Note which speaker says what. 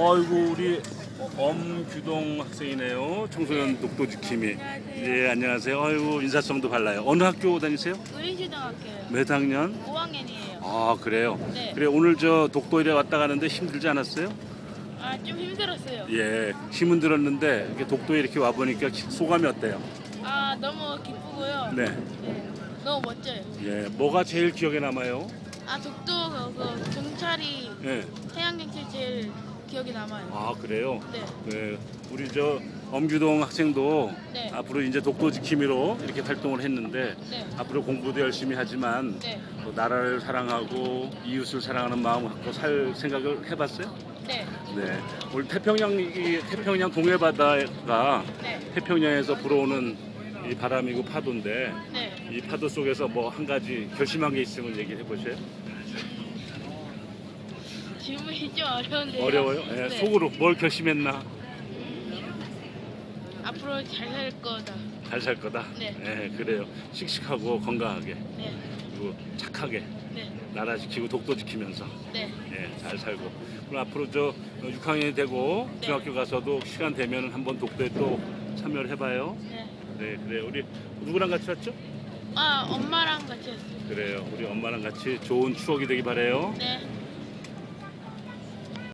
Speaker 1: 아이고 우리 엄규동 학생이네요. 청소년 독도 지킴이. 예 안녕하세요. 아이고 인사성도 발라요. 어느 학교 다니세요?
Speaker 2: 의린초등학교요.
Speaker 1: 몇 학년?
Speaker 2: 5학년이에요.
Speaker 1: 아 그래요.
Speaker 2: 네.
Speaker 1: 그래 오늘 저 독도일에 왔다 가는데 힘들지 않았어요?
Speaker 2: 아, 좀 힘들었어요.
Speaker 1: 예 힘은 들었는데 이렇게 독도에 이렇게 와 보니까 소감이 어때요?
Speaker 2: 아, 너무 기쁘고요.
Speaker 1: 네.
Speaker 2: 네, 너무 멋져요.
Speaker 1: 예 뭐가 제일 기억에 남아요?
Speaker 2: 아, 독도 그, 그 경찰이
Speaker 1: 예.
Speaker 2: 해양경찰 제일 기억에 남아요.
Speaker 1: 아 그래요.
Speaker 2: 네.
Speaker 1: 네, 우리 저 엄규동 학생도
Speaker 2: 네.
Speaker 1: 앞으로 이제 독도 지킴이로 이렇게 활동을 했는데
Speaker 2: 네.
Speaker 1: 앞으로 공부도 열심히 하지만
Speaker 2: 네.
Speaker 1: 또 나라를 사랑하고 이웃을 사랑하는 마음 갖고 살 생각을 해봤어요?
Speaker 2: 네.
Speaker 1: 네. 오늘 태평양 이 태평양 동해바다가
Speaker 2: 네.
Speaker 1: 태평양에서 불어오는 이 바람이고 파도인데
Speaker 2: 네.
Speaker 1: 이 파도 속에서 뭐 한 가지 결심한 게 있으면 얘기해 보세요.
Speaker 2: 질문이 좀 어려운데요.
Speaker 1: 어려워요? 예,
Speaker 2: 네.
Speaker 1: 속으로 뭘 결심했나?
Speaker 2: 앞으로 잘 살 거다.
Speaker 1: 잘 살 거다.
Speaker 2: 네.
Speaker 1: 예, 그래요. 씩씩하고 건강하게
Speaker 2: 네.
Speaker 1: 그리고 착하게
Speaker 2: 네.
Speaker 1: 나라 지키고 독도 지키면서
Speaker 2: 네.
Speaker 1: 예, 잘 살고 그럼 앞으로 저 6학년이 되고
Speaker 2: 네.
Speaker 1: 중학교 가서도 시간 되면 한번 독도에 또 참여를 해봐요.
Speaker 2: 네.
Speaker 1: 네, 그래 우리 누구랑 같이 왔죠?
Speaker 2: 아, 엄마랑 같이 왔어요.
Speaker 1: 그래요. 우리 엄마랑 같이 좋은 추억이 되기 바래요.
Speaker 2: 네.